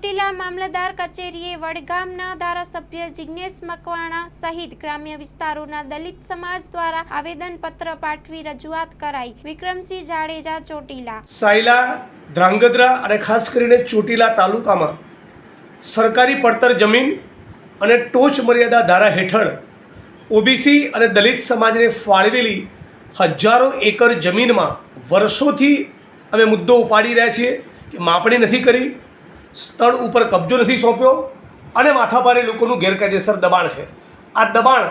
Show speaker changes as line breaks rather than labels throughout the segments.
ચોટીલા મામલતદાર કચેરીએ વડગામના ધારાસભ્ય જિજ્ઞેશ મકવાણા સહિત ગ્રામ્ય વિસ્તારોના દલિત સમાજ દ્વારા આવેદનપત્ર પાઠવી રજૂઆત કરાઈ. વિક્રમસિંહ જાડેજા, ચોટીલા.
સાયલા, ધ્રાંગધ્રા અને ખાસ કરીને ચોટીલા તાલુકામાં સરકારી પડતર જમીન અને ટોચ મર્યાદા ધારા હેઠળ ઓબીસી અને દલિત સમાજને ફાળવેલી હજારો એકર જમીનમાં વર્ષોથી અમે મુદ્દો ઉપાડી રહ્યા છીએ કે માપણી નથી કરી સ્થળ ઉપર કબજો નથી સોંપ્યો અને માથાભારે લોકોનું ગેરકાયદેસર દબાણ છે. આ દબાણ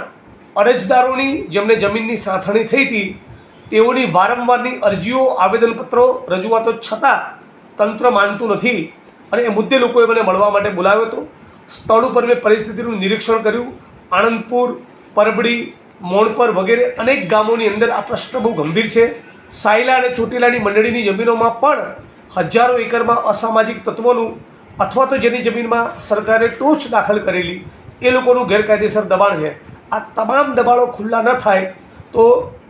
અરજદારોની, જેમને જમીનની સાંથણી થઈ હતી, તેઓની વારંવારની અરજીઓ, આવેદનપત્રો, રજૂઆતો છતાં તંત્ર માનતું નથી અને એ મુદ્દે લોકોએ મને મળવા માટે બોલાવ્યો હતો. સ્થળ ઉપર મેં પરિસ્થિતિનું નિરીક્ષણ કર્યું. આણંદપુર, પરબડી, મોણપર વગેરે અનેક ગામોની અંદર આ પ્રશ્ન બહુ ગંભીર છે. સાયલા અને ચોટીલાની મંડળીની જમીનોમાં પણ હજારો એકરમાં અસામાજિક તત્વોનું અથવા તો જેની જમીનમાં સરકારે ટોચ દાખલ કરેલી એ લોકોનું ગેરકાયદેસર દબાણ છે. આ તમામ દબાણો ખુલ્લા ન થાય તો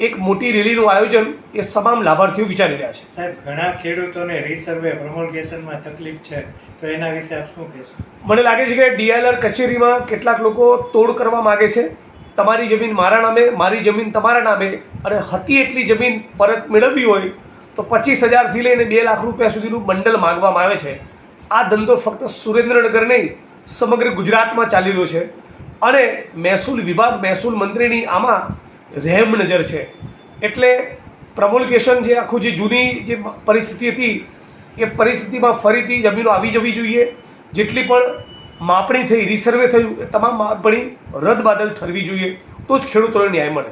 એક મોટી રેલીનું આયોજન એ તમામ લાભાર્થીઓ વિચારી રહ્યા છે.
સાહેબ ઘણા ખેડૂતોને રીસર્વે પ્રમોલગેશનમાં તકલીફ છે તો એના વિશે આપ શું કહેશો?
મને લાગે છે કે ડીએલઆર કચેરીમાં કેટલાક લોકો તોડ કરવા માગે છે. તમારી જમીન મારા નામે મારી જમીન તમારા નામે અને હતી એટલી જમીન પરત મેળવવી હોય તો પચીસ હજારથી લઈને બે લાખ રૂપિયા સુધીનું બંડલ માગવામાં આવે છે. આ ધંધો ફક્ત સુરેન્દ્રનગર નહીં, સમગ્ર ગુજરાતમાં ચાલી રહ્યો છે. અને મહેસૂલ વિભાગ, મહેસૂલ મંત્રીની આમાં રહેમ નજર છે. એટલે પ્રમોલકેશન જે આખું જે જૂની જે પરિસ્થિતિ હતી, એ પરિસ્થિતિમાં ફરીથી જમીનો આવી જવી જોઈએ. જેટલી પણ માપણી થઈ રિસર્વે થયું, એ તમામ માપણી રદ બાદલ ઠરવી જોઈએ. તો જ ખેડૂતોને ન્યાય મળે.